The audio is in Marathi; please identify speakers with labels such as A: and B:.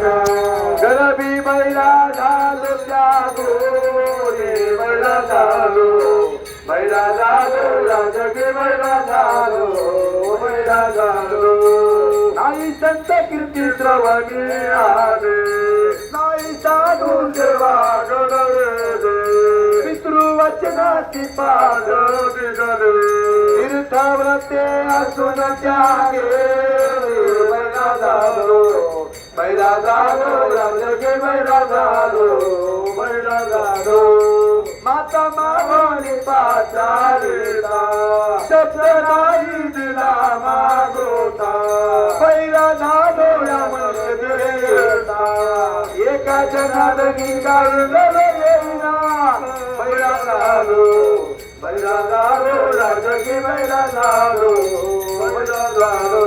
A: गरबी बैला झालो त्यागो रे बैला झालो. बैला झालो राजगे बैला झालो बैला झालो. नाही संत कीर्ती श्रवणी आले नाही साधू देवा गणवे पितृवचनाची पाद बिगले तीर्थव्रते असून त्यागे बैला झालो. बैला राजा के बैला जालो बैला जालो माता मागोनी पाचारिता शब्द नाही दिला मागोता बैला जालो या देता एका जनात गायलं येईना बैला झालो बैला झालो राजगी बैला झालो बैला जालो बैला जालो